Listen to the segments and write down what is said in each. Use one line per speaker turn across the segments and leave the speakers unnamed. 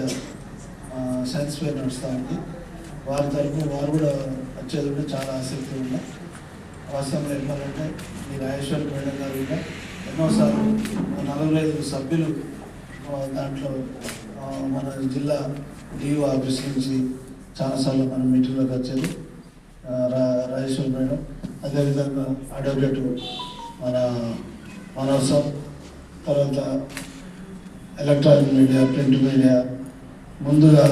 Satisfy science నడుస్తూ ఉంది. వారి తరఫున వారు కూడా వచ్చేది కూడా చాలా ఆసక్తి ఉంది. వాస్తవంలో చెప్పాలంటే ఈ రాజేశ్వరి మేడం గారు కూడా ఎన్నోసార్లు నలభై ఐదు సభ్యులు దాంట్లో మన జిల్లా డిఓ ఆఫీస్ నుంచి చాలాసార్లు మన మీటింగ్లోకి వచ్చేది. ఆ, రా మేడం. అదేవిధంగా అడ్వకేట్ మన మనోత్సవం తర్వాత ఎలక్ట్రానిక్ మీడియా ప్రింట్ మీడియా ముందుగా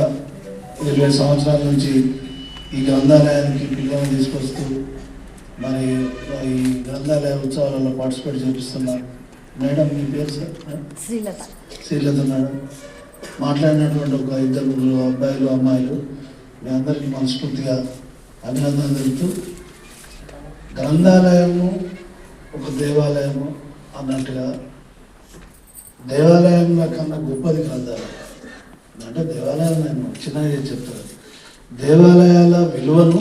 ఇరవై సంవత్సరాల నుంచి ఈ గ్రంథాలయానికి పిల్లలను తీసుకొస్తూ మరి ఈ గ్రంథాలయ ఉత్సవాలలో పార్టిసిపేట్ చేపిస్తున్న మేడం మీ పేరు సార్?
శ్రీలత.
శ్రీలత మేడం. మాట్లాడినటువంటి ఒక ఇద్దరు అబ్బాయిలు అమ్మాయిలు మీ అందరికీ మనస్ఫూర్తిగా అభినందన తెలుపుతూ గ్రంథాలయము ఒక దేవాలయము అన్నట్టుగా దేవాలయంలో కన్నా గొప్పది గ్రంథాలయం. అంటే దేవాలయాలు నేను చిన్నగా చెప్తాను దేవాలయాల విలువను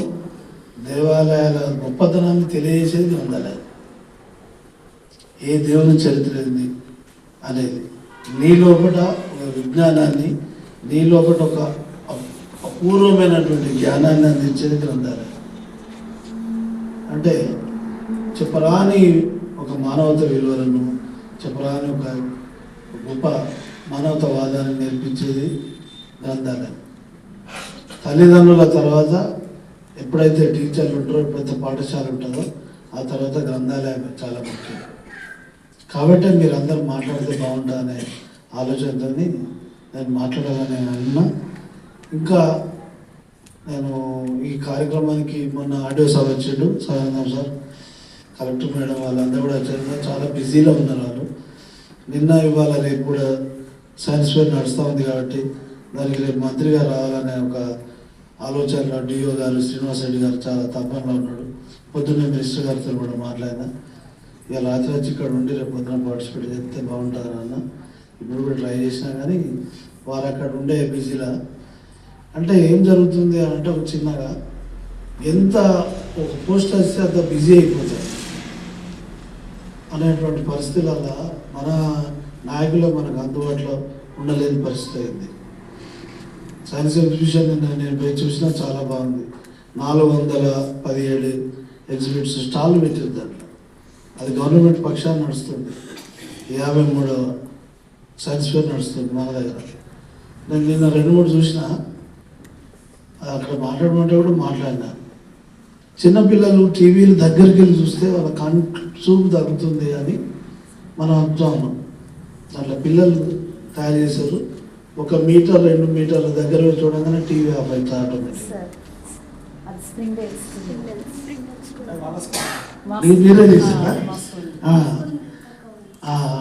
దేవాలయాల గొప్పతనాన్ని తెలియజేసేది గ్రంథాలయం ఏ దేవుని చరిత్ర ఏంది అనేది. నీ లోపల ఒక విజ్ఞానాన్ని నీ లోపల ఒక అపూర్వమైనటువంటి జ్ఞానాన్ని అందించేది గ్రంథాలయం. అంటే చెప్పరాని ఒక మానవత విలువలను చెప్పరాని ఒక గొప్ప మానవతావాదాన్ని నేర్పించేది గ్రంథాలయం. తల్లిదండ్రుల తర్వాత ఎప్పుడైతే టీచర్లు ఉంటారో ఎప్పుడైతే పాఠశాల ఉంటుందో ఆ తర్వాత గ్రంథాలయం చాలా ముఖ్యం. కాబట్టి మీరు అందరూ మాట్లాడితే బాగుంటుందనే ఆలోచనతో నేను మాట్లాడాలని అన్నా. ఇంకా నేను ఈ కార్యక్రమానికి మొన్న ఆడియో సభ వచ్చిండు సాయంత్రం సార్ కలెక్టర్ మేడం వాళ్ళందరూ కూడా వచ్చారు. చాలా బిజీలో ఉన్నారు వాళ్ళు. నిన్న ఇవాళ రేపు కూడా సైన్స్ ఫేర్ నడుస్తూ ఉంది కాబట్టి దానికి రేపు మంత్రిగా రావాలనే ఒక ఆలోచనలో డిఓ గారు శ్రీనివాస్ రెడ్డి గారు చాలా తప్పనలో ఉన్నాడు. పొద్దున్నే మినిస్టర్ గారితో కూడా మాట్లాడినా ఇక రాత్రి వచ్చి ఇక్కడ ఉండి రేపు పొద్దున పార్టిసిపేట్ చేస్తే బాగుంటుంది అన్న. ఇప్పుడు కూడా ట్రై చేసినా కానీ వారు అక్కడ ఉండే బిజీలా. అంటే ఏం జరుగుతుంది అని అంటే ఒక చిన్నగా ఎంత ఒక పోస్ట్ వస్తే అంత బిజీ అయిపోతారు అనేటువంటి పరిస్థితుల మన నాయకులు మనకు అందుబాటులో ఉండలేని పరిస్థితి అయింది. సైన్స్ ఎగ్జిబిషన్ నేను పోయి చూసినా చాలా బాగుంది. నాలుగు వందల పదిహేడు ఎగ్జిబిట్స్ స్టాల్ పెట్టింది దాంట్లో. అది గవర్నమెంట్ పక్షాన నడుస్తుంది. యాభై మూడు సైన్స్ ఫేర్ నడుస్తుంది మన దగ్గర. నేను నిన్న రెండు మూడు చూసిన అక్కడ మాట్లాడమంటే కూడా మాట్లాడినా. చిన్నపిల్లలు టీవీలు దగ్గరికి వెళ్ళి చూస్తే వాళ్ళ కన్ చూపు తగ్గుతుంది అని మనం అంటూ ఉన్నాం. దాంట్లో పిల్లలు తయారు చేశారు. ఒక మీటర్ రెండు మీటర్ల దగ్గర చూడగానే టీవీ ఆఫ్ అవుతుంది. ఆటోమేటిక్ మీరు చేసారా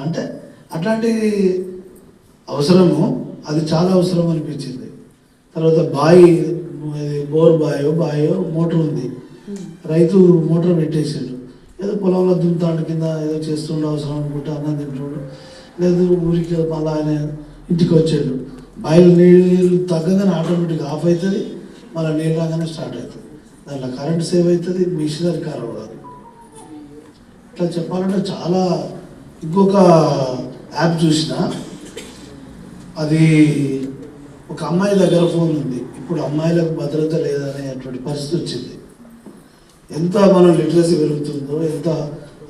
అంటే అట్లాంటి అవసరము అది చాలా అవసరం అనిపించింది. తర్వాత బాయి అది బోర్ బాయో బాయో మోటార్ ఉంది. రైతు మోటార్ పెట్టేసాడు ఏదో పొలంలో దుంతాడు కింద ఏదో చేస్తుండే అవసరం అనుకుంటే అన్నం తింటుండు. లేదు ఊరికి మళ్ళీ ఆయన ఇంటికి వచ్చాడు. బయలు నీళ్ళు తగ్గగానే ఆటోమేటిక్ ఆఫ్ అవుతుంది మళ్ళీ నీళ్ళు రాగానే స్టార్ట్ అవుతుంది దాంట్లో కరెంట్ సేవ్ అవుతుంది మిషనరీ ఖరాబ్ కాదు ఇట్లా చెప్పాలంటే చాలా ఇంకొక యాప్ చూసిన అది ఒక అమ్మాయి దగ్గర ఫోన్ ఉంది. ఇప్పుడు అమ్మాయిలకు భద్రత లేదనేటువంటి పరిస్థితి వచ్చింది. ఎంత మనం లిటరసీ పెరుగుతుందో ఎంత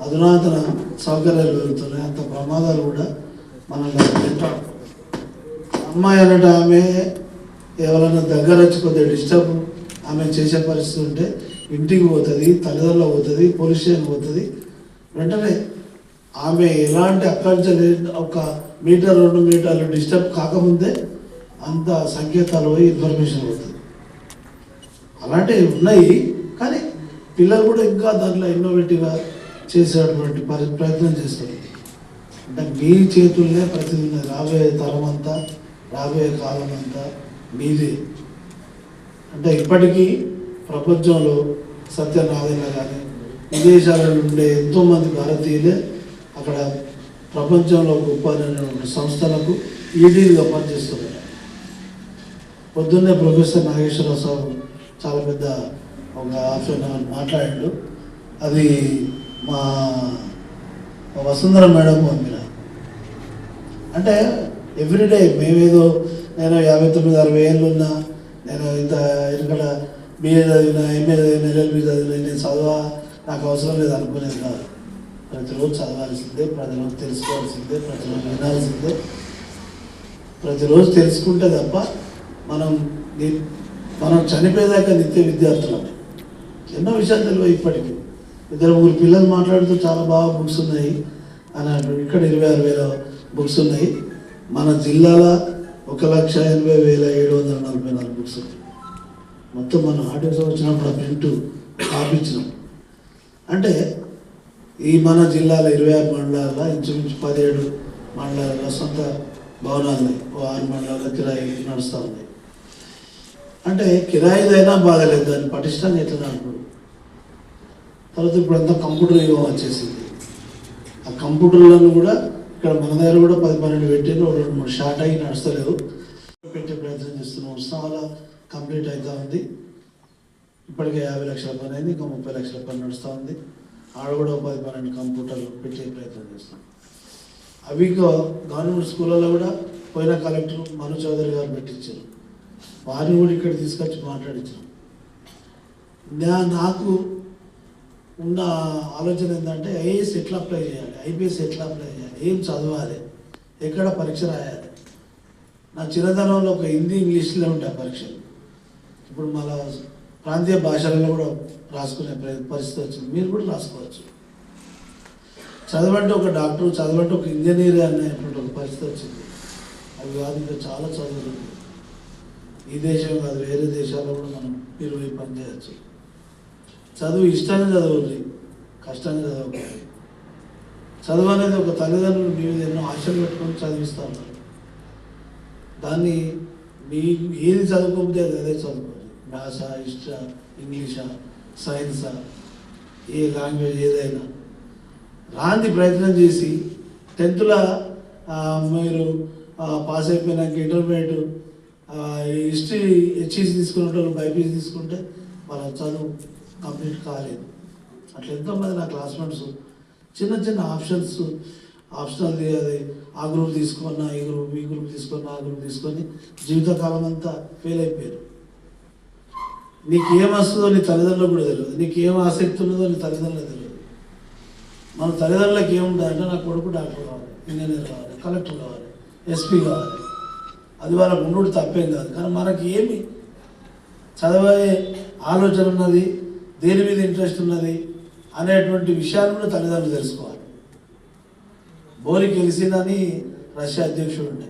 అధునాతన సౌకర్యాలు పెరుగుతున్నాయి అంత ప్రమాదాలు కూడా మనల్ని తింటాం. అమ్మాయి అనట ఆమె ఎవరైనా దగ్గర వచ్చి కొద్దిగా డిస్టర్బ్ ఆమె చేసే పరిస్థితి ఉంటే ఇంటికి పోతుంది తల్లిదండ్రులు పోతుంది పోలీస్ స్టేషన్ పోతుంది. వెంటనే ఆమె ఎలాంటి అక్కడి ఒక మీటర్ రెండు మీటర్లు డిస్టర్బ్ కాకముందే అంత సంకేతాలు పోయి ఇన్ఫర్మేషన్ పోతుంది. అలాంటివి ఉన్నాయి కానీ పిల్లలు కూడా ఇంకా దాంట్లో ఇన్నోవేటివ్గా చేసేటువంటి పరి ప్రయత్నం చేస్తుంది అంటే మీ చేతుల్నే ప్రతిదీ రాబోయే తరం అంతా రాబోయే కాలం అంతా మీదే. అంటే ఇప్పటికీ ప్రపంచంలో సత్యనారాయణ కానీ విదేశాలలో ఉండే ఎంతోమంది భారతీయులే అక్కడ ప్రపంచంలో గొప్ప సంస్థలకు ఈడీలుగా పనిచేస్తున్నారు. పొద్దున్నే ప్రొఫెసర్ నాగేశ్వరరావు చాలా పెద్ద ఒక హాఫ్ అన్ అవర్ మాట్లాడాడు. అది మా వసుంధర మేడం పంపిన అంటే ఎవ్రీడే మేమేదో నేను యాభై తొమ్మిది అరవై ఏళ్ళు ఉన్నా నేను ఇంత ఇక్కడ బిఏ చదివిన ఎంఏ చదివిన ఎల్ఎల్బి చదివిన నేను చదవా నాకు అవసరం లేదు అనుకునేది కాదు. ప్రతిరోజు చదవాల్సిందే ప్రతిరోజు తెలుసుకోవాల్సిందే ప్రతిరోజు వినాల్సిందే. ప్రతిరోజు తెలుసుకుంటే తప్ప మనం మనం చనిపోయేదాకా నిత్య విద్యార్థులం. ఎన్నో విషయాలు తెలియ ఇప్పటికీ. ఇద్దరు ముగ్గురు పిల్లలు మాట్లాడుతూ చాలా బాగా బుక్స్ ఉన్నాయి. అని అంటారు ఇక్కడ ఇరవై ఆరు వేల బుక్స్ ఉన్నాయి. మన జిల్లాల ఒక లక్ష ఎనభై వేల ఏడు వందల నలభై నాలుగు బుక్స్ ఉన్నాయి. మొత్తం మనం ఆడియో వచ్చినప్పుడు ప్రింట్ ఆపించినాం. అంటే ఈ మన జిల్లాలో ఇరవై ఆరు మండలాల్లో ఇంచుమించు పదిహేడు మండలాల్లో సొంత భవనాలు ఉన్నాయి ఓ ఆరు మండలాల కిరాయి నడుస్తూ ఉన్నాయి. అంటే కిరాయిదైనా బాగాలేదు. దాన్ని పటిష్టాన్ని ఎట్లా అనుకుంటున్నాం తర్వాత ఇప్పుడు అంతా కంప్యూటర్ యుగం వచ్చేసింది. ఆ కంప్యూటర్లను కూడా ఇక్కడ మన దగ్గర కూడా పది పన్నెండు పెట్టారు రెండు మూడు షార్ట్ అయ్యి నడుస్తలేదు పెట్టే ప్రయత్నం చేస్తున్నాం. ఉత్సవాల కంప్లీట్ అవుతూ ఉంది. ఇప్పటికే యాభై లక్షల పని అయింది ఇంకా ముప్పై లక్షల పని నడుస్తూ ఉంది. ఆడ కూడా ఒక పది పన్నెండు కంప్యూటర్లు పెట్టే ప్రయత్నం చేస్తున్నాం. అవి గవర్నమెంట్ స్కూళ్ళలో కూడా పోయిన కలెక్టర్ మను చౌదరి గారు పెట్టించారు. వారిని కూడా ఇక్కడ తీసుకొచ్చి మాట్లాడించారు. నా నాకు ఉన్న ఆలోచన ఏంటంటే ఐఏఎస్ ఎట్లా అప్లై చేయాలి? ఐపీఎస్ ఎట్లా అప్లై చేయాలి? ఏం చదవాలి? ఎక్కడ పరీక్ష రాయాలి? నా చిన్నతనంలో ఒక హిందీ ఇంగ్లీష్లో ఉంటాయి పరీక్షలు ఇప్పుడు మన ప్రాంతీయ భాషలలో కూడా రాసుకునే పరిస్థితి వచ్చింది. మీరు కూడా రాసుకోవచ్చు. చదవంటే ఒక డాక్టర్ చదవంటే ఒక ఇంజనీర్ అనేటువంటి ఒక పరిస్థితి వచ్చింది. అవి కాదు ఇంకా చాలా చదువులు ఈ దేశం కాదు వేరే దేశాల్లో కూడా మనం మీరు పనిచేయచ్చు పని చేయొచ్చు. చదువు ఇష్టంగా చదవాలి కష్టంగా చదవకండి చదువు అనేది ఒక తల్లిదండ్రులు మీ మీద ఎన్నో ఆశలు పెట్టుకొని చదివిస్తూ ఉన్నారు. దాన్ని మీ ఏది చదువుకోకపోతే అది అదే చదువుకోండి. మ్యాథ్సా ఇష్ట ఇంగ్లీషా సైన్సా ఏ లాంగ్వేజ్ ఏదైనా. రాంది ప్రయత్నం చేసి టెన్త్లో మీరు పాస్ అయిపోయినాక ఇంటర్మీడియట్ హిస్టరీ హెచ్ఈసి తీసుకునే వాళ్ళు బైపీసీ తీసుకుంటే వాళ్ళ చదువు కంప్లీట్ కాలేదు. అట్లా ఎంతోమంది నా క్లాస్మేట్స్ చిన్న చిన్న ఆప్షన్స్ ఆప్షనల్ అది ఆ గ్రూప్ తీసుకున్నా ఈ గ్రూప్ ఈ గ్రూప్ తీసుకున్నా ఆ గ్రూప్ తీసుకొని జీవితకాలం అంతా ఫెయిల్ అయిపోయారు. నీకు వస్తుందో నీ తల్లిదండ్రులకు కూడా తెలియదు. నీకు ఏం ఆసక్తి ఉన్నదో నీ తల్లిదండ్రులకు తెలియదు. మన తల్లిదండ్రులకు ఏముంటుందంటే నా కొడుకు డాక్టర్ కావాలి ఇంజనీర్ కావాలి కలెక్టర్ కావాలి ఎస్పీ కావాలి. అది వాళ్ళకు ఉండు తప్పేం కాదు. కానీ మనకి ఏమి చదివే ఆలోచన ఉన్నది దేని మీద ఇంట్రెస్ట్ ఉన్నది అనేటువంటి విషయాలు కూడా తల్లిదండ్రులు తెలుసుకోవాలి. బోరికి గెలిచిందని రష్యా అధ్యక్షుడు ఉండే.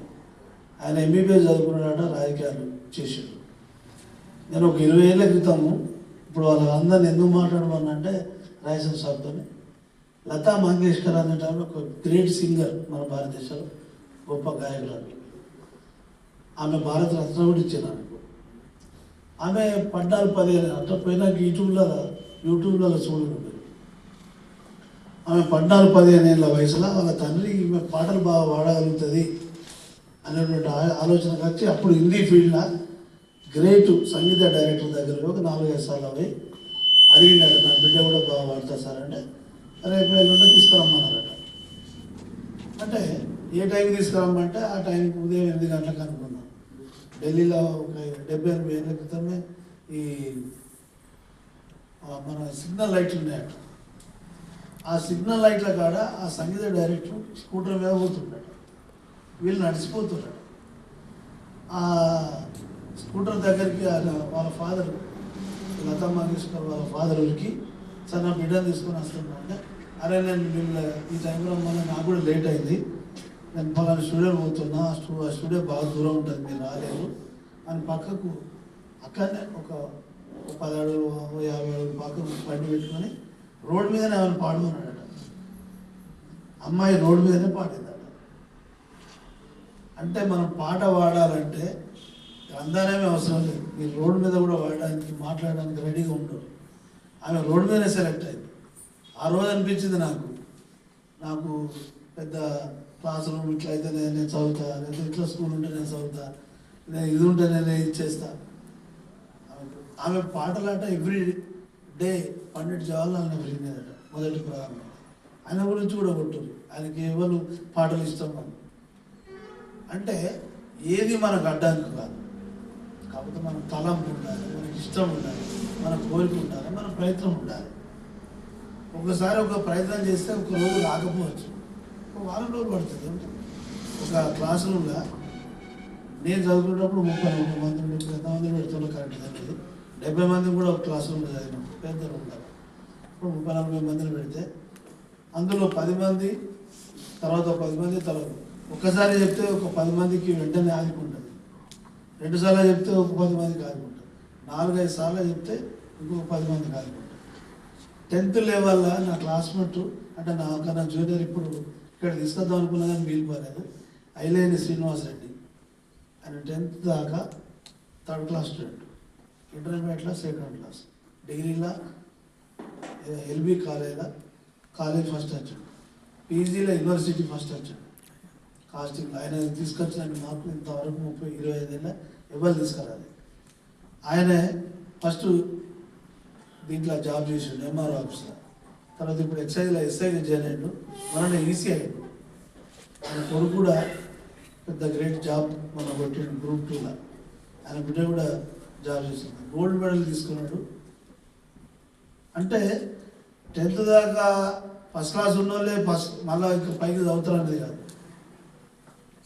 ఆయన ఎంబీబీఎస్ చదువుకున్నాడట రాజకీయాలు చేసాడు. నేను ఒక ఇరవై ఏళ్ళ క్రితము ఇప్పుడు వాళ్ళ అందరిని ఎందుకు మాట్లాడమన్నంటే రాయసం సాబ్తోని లతా మంగేష్కర్ అనే ఒక గ్రేట్ సింగర్ మన భారతదేశంలో గొప్ప గాయకురాలు ఆమె భారతరత్న కూడా ఇచ్చాను ఆమె పద్నాలుగు పదిహేను అంత పోయినాక యూట్యూబ్లో యూట్యూబ్లో చూడండి ఆమె పద్నాలుగు పదిహేను ఏళ్ళ వయసులో వాళ్ళ తండ్రి ఈమె పాటలు బాగా పాడగలుగుతుంది అనేటువంటి ఆలోచన ఆలోచనకు వచ్చి అప్పుడు హిందీ ఫీల్డ్లో గ్రేట్ సంగీత డైరెక్టర్ దగ్గర ఒక నాలుగైదు సార్లు అవి అడిగినాడు నా బిడ్డ కూడా బాగా పాడుతా సార్ అంటే రేపు ఎల్లుండి తీసుకురమ్మన్నారట. అంటే ఏ టైంకి తీసుకురమ్మంటే ఆ టైంకి ఉదయం ఎనిమిది గంటలకు అనుకున్నాం ఢిల్లీలో ఒక డెబ్బై ఎనభై ఏళ్ళ క్రితమే ఈ మన సిగ్నల్ లైట్లు ఉన్నాయట ఆ సిగ్నల్ లైట్ల కాడ ఆ సంగీత డైరెక్టర్ స్కూటర్ మీద పోతుంటాడు వీళ్ళు నడిచిపోతున్నాడు ఆ స్కూటర్ దగ్గరికి వాళ్ళ ఫాదర్ లతా మంగేష్కర్ వాళ్ళ ఫాదర్ ఊరికి సార్ నా బిడ్డను తీసుకొని వస్తున్నా అంటే అరే నేను మిమ్మల్ని ఈ టైంలో మళ్ళీ నాకు కూడా లేట్ అయింది. నేను పలానా స్టూడియో పోతున్నా ఆ ఆ స్టూడియో బాగా దూరం ఉంటుంది మీరు రాలేదు. అని పక్కకు అక్కడనే ఒక ఒక పది అడుగులు యాభై అడుగులు పక్కకు బండి పెట్టుకొని రోడ్డు మీదనే ఆమెను పాడుకున్నాడట? అమ్మాయి రోడ్డు మీదనే పాడిందట. అంటే మనం పాట పాడాలంటే గ్రంథాలేమీ అవసరం లేదు. మీరు రోడ్డు మీద కూడా వాడడానికి మాట్లాడడానికి రెడీగా ఉండరు ఆమె రోడ్డు మీదనే సెలెక్ట్ అయింది. ఆ రోజు అనిపించింది నాకు. నాకు పెద్ద క్లాస్ రూమ్ ఇట్లా అయితే నేను నేను చదువుతా లేదా ఇట్లా స్కూల్ ఉంటే నేను చదువుతా నేను ఇది ఉంటే నేను ఇది చేస్తా. ఆమె- పాటలాట ఎవ్రీ డే పండిట్ జవహర్లాల్ నెహ్రూ వినేదట మొదటి ప్రారంభం ఆయన గురించి కూడా కొట్టుంది. ఆయనకి ఎవరు పాటలు ఇష్టం అని. అంటే ఏది మనకు అడ్డానికి కాదు. కాకపోతే మన తలంపు ఉండాలి మనకి ఇష్టం ఉండాలి మన కోరిక ఉండాలి మన ప్రయత్నం ఉండాలి. ఒకసారి ఒక ప్రయత్నం చేస్తే ఒక రోజు రాకపోవచ్చు. వారం రోజులు పడుతుంది. ఒక క్లాస్ రూమ్లో నేను చదువుకునేటప్పుడు ముప్పై ముప్పై మంది ఉండి ఎంతమంది పెడుతున్నా కరెక్ట్ అనేది డెబ్బై మంది కూడా ఒక క్లాస్ రూమ్లో చదివినాం పెద్ద రూమ్లో ఇప్పుడు ముప్పై నలభై మందిని పెడితే అందులో పది మంది తర్వాత పది మంది తర్వాత ఒక్కసారి చెప్తే ఒక పది మందికి వెంటనే ఆగిపోతుంది. రెండు సార్లు చెప్తే ఒక పది మందికి ఆగిపోతుంది. నాలుగైదు సార్లు చెప్తే ఇంకొక పది మందికి ఆగిపోతుంది. టెన్త్ లెవెల్లో నా క్లాస్మేట్ అంటే నా ఒక నా జూనియర్ ఇప్పుడు ఇక్కడ తీసుకొద్దాం అనుకున్నా కానీ వీలు పోలేదు. ఐలేని శ్రీనివాస్ రెడ్డి. ఆయన టెన్త్ దాకా థర్డ్ క్లాస్ స్టూడెంట్. ఇంటర్మీడియట్లో సెకండ్ క్లాస్. డిగ్రీలో ఎల్బి కాలేజ్లో కాలేజ్ ఫస్ట్ వచ్చాడు పీజీలో యూనివర్సిటీ ఫస్ట్ వచ్చాడు కాస్టింగ్ ఆయన తీసుకొచ్చిన మార్పు ఇంతవరకు ముప్పై ఇరవై ఐదేళ్ళ ఎవరు తీసుకురాలి ఆయనే ఫస్ట్ దీంట్లో జాబ్ చేసిండు ఎంఆర్ఓ ఆఫీస్లో. తర్వాత ఇప్పుడు ఎక్సైజ్లో ఎస్ఐగా జాయిన్ అయ్యాడు. మన ఈసీ అయ్యాడు. ఆయన కొడుకు కూడా పెద్ద గ్రేట్ జాబ్ మన కొట్టాడు గ్రూప్ టూలో. ఆయన బిడ్డ కూడా జాబ్ చేస్తుంది గోల్డ్ మెడల్ తీసుకున్నాడు. అంటే టెన్త్ దాకా ఫస్ట్ క్లాస్ ఉన్నోళ్ళే ఫస్ట్ మళ్ళీ ఇంకా పైకి చదువుతారనేది కాదు.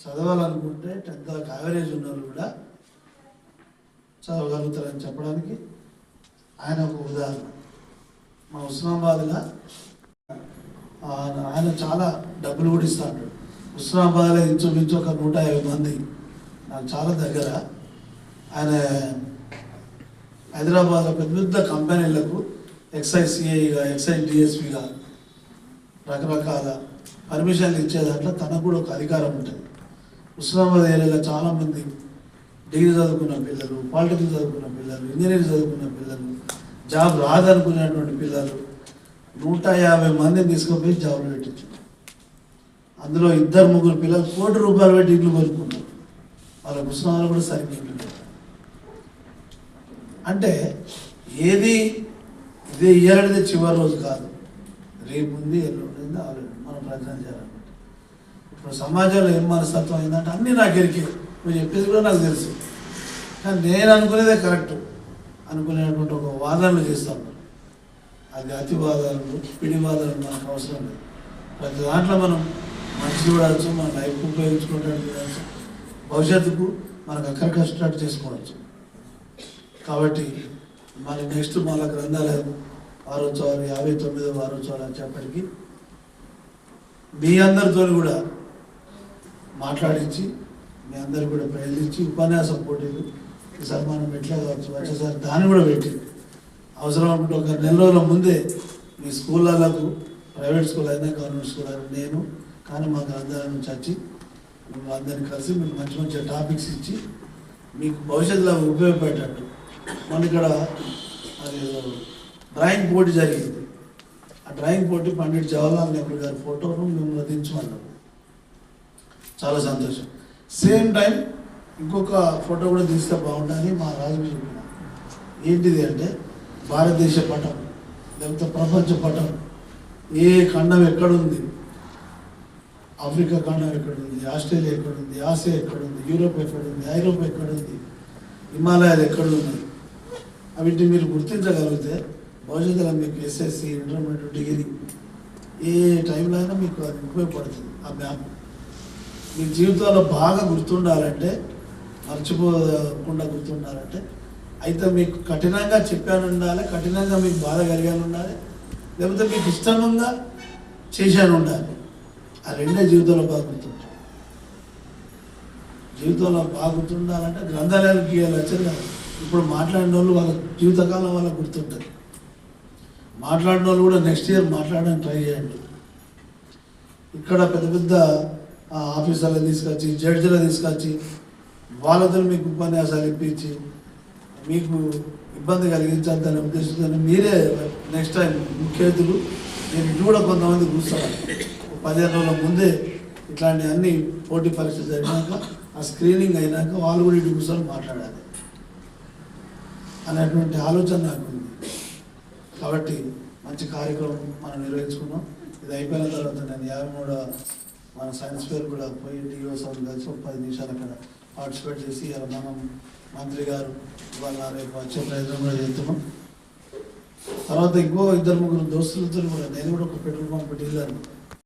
చదవాలనుకుంటే టెన్త్ దాకా యావరేజ్ ఉన్న వాళ్ళు కూడా చదవగలుగుతారని చెప్పడానికి ఆయన ఒక ఉదాహరణ. మా హుస్నాబాద్లో ఆయన- ఆయన చాలా డబ్బులు కూడా ఇస్తాడు. ఉంటాడు ఇంచుమించు ఒక నూట యాభై మంది. నాకు చాలా దగ్గర. ఆయన హైదరాబాద్లో పెద్ద పెద్ద కంపెనీలకు ఎక్సైజ్ సిఐగా ఎక్సైజ్ డిఎస్పిగా రకరకాల పర్మిషన్లు ఇచ్చే దాంట్లో తనకు కూడా ఒక అధికారం ఉంటుంది. ఉస్మానాబాద్ ఏరియాలో చాలామంది డిగ్రీ చదువుకున్న పిల్లలు పాలిటెక్నిక్ చదువుకున్న పిల్లలు ఇంజనీరింగ్ చదువుకున్న పిల్లలు జాబ్ రాదనుకునేటువంటి పిల్లలు నూట యాభై మందిని తీసుకుపోయి జాబ్లో పెట్టించారు. అందులో ఇద్దరు ముగ్గురు పిల్లలు కోటి రూపాయలు పెట్టి ఇల్లు కోరుకున్నారు వాళ్ళ ఉస్మానాలు కూడా సరిగ్గా అంటే ఏది ఇదే ఇయ్యాలనేది చివరి రోజు కాదు. రేపు ఉంది ఎల్లుండి ఆల్రెడీ మనం ప్రయత్నం చేయాలన్నమాట. ఇప్పుడు సమాజంలో ఏం మనస్తత్వం అయిందంటే అన్నీ నాకు ఎరికే నువ్వు చెప్పేది కూడా నాకు తెలుసు. కానీ నేను అనుకునేదే కరెక్ట్. అనుకునేటువంటి ఒక వాదనలు చేస్తూ. అది అతి వాదనలు పిడి వాదనలు మనకు అవసరం లేదు. ప్రతి దాంట్లో మనం మంచి చూడవచ్చు మన లైఫ్ ఉపయోగించుకోవడానికి చూడవచ్చు భవిష్యత్తుకు మనకు అక్కడ కష్టపడి చేసుకోవచ్చు. కాబట్టి మరి నెక్స్ట్ మళ్ళా గ్రంథాలయం వారోత్సవాలు యాభై తొమ్మిదో వారోత్సవాలు వచ్చేప్పటికీ మీ అందరితో కూడా మాట్లాడించి మీ అందరు కూడా ప్రయత్నించి ఉపన్యాసం పోటీలు ఈసారి మనం ఎట్లా కావచ్చు వచ్చేసారి దాన్ని కూడా పెట్టి అవసరం అనుకుంటే ఒక నెల రోజుల ముందే మీ స్కూళ్ళకు ప్రైవేట్ స్కూల్ అయినా గవర్నమెంట్ స్కూల్ అయినా నేను కానీ మాకు అందరి నుంచి వచ్చి అందరిని కలిసి మీకు మంచి మంచి టాపిక్స్ ఇచ్చి మీకు భవిష్యత్తులో ఉపయోగపడేటట్టు. మన ఇక్కడ అది డ్రాయింగ్ పోటీ జరిగింది. ఆ డ్రాయింగ్ పోటీ పండిట్ జవహర్లాల్ నెహ్రూ గారి ఫోటోను మిమ్మల్ని దించమన్నారు చాలా సంతోషం. సేమ్ టైం ఇంకొక ఫోటో కూడా తీస్తే బాగుంటుంది మా రాజు ఏంటిది అంటే భారతదేశ పటం లేకపోతే ప్రపంచ పటం. ఏ ఖండం ఎక్కడుంది? ఆఫ్రికా ఖండం ఎక్కడుంది? ఆస్ట్రేలియా ఎక్కడుంది? ఆసియా ఎక్కడుంది? యూరోప్ ఎక్కడుంది? ఐరోపా ఎక్కడుంది? హిమాలయాలు ఎక్కడున్నాయి? అవిటిని మీరు గుర్తించగలిగితే భవిష్యత్తులో మీకు ఎస్ఎస్సి ఇంటర్మీడియట్ డిగ్రీ ఏ టైంలో అయినా మీకు అది ఉపయోగపడుతుంది. ఆ మ్యాప్. మీ జీవితంలో బాగా గుర్తుండాలంటే మర్చిపోకుండా గుర్తుండాలంటే అయితే మీకు కఠినంగా చెప్పాను ఉండాలి కఠినంగా మీకు బాధ కలిగాను ఉండాలి లేకపోతే మీకు ఇష్టంగా చేశాను ఉండాలి. ఆ రెండే జీవితంలో బాగా జీవితంలో బాగా గుర్తుండాలంటే గీయాలి వచ్చారు ఇప్పుడు మాట్లాడిన వాళ్ళు వాళ్ళ జీవితకాలం వాళ్ళకి గుర్తుంటుంది. మాట్లాడిన వాళ్ళు కూడా నెక్స్ట్ ఇయర్ మాట్లాడడానికి ట్రై చేయండి. ఇక్కడ పెద్ద పెద్ద ఆఫీసర్లు తీసుకొచ్చి జడ్జిలను తీసుకొచ్చి వాళ్ళతో మీకు ఉపన్యాసాలు ఇప్పించి మీకు ఇబ్బంది కలిగించాలనే ఉద్దేశంతో మీరే నెక్స్ట్ టైం ముఖ్య అతిథులు నేను ఇటు కూడా కొంతమంది కూర్చోవాలి. పదిహేను రోజుల ముందే ఇట్లాంటి అన్ని పోటీ పరీక్షలు జరిగినాక ఆ స్క్రీనింగ్ అయినాక వాళ్ళు కూడా ఇటు కూర్చొని మాట్లాడాలి అనేటువంటి ఆలోచన నాకు ఉంది. కాబట్టి మంచి కార్యక్రమం మనం నిర్వహించుకున్నాం. ఇది అయిపోయిన తర్వాత నేను యాభై మూడో మన సైన్స్ ఫేర్ కూడా పోయి డిఓ సార్ కలిసి ఒక పది నిమిషాలు అక్కడ పార్టిసిపేట్ చేసి మనం మంత్రి గారు వాళ్ళ రేపు వచ్చే ప్రయత్నం కూడా చేస్తున్నాం. తర్వాత ఇంకో ఇద్దరు ముగ్గురు దోస్తులతో కూడా నేను కూడా ఒక పెట్రోల్ పంప్ డీలర్ను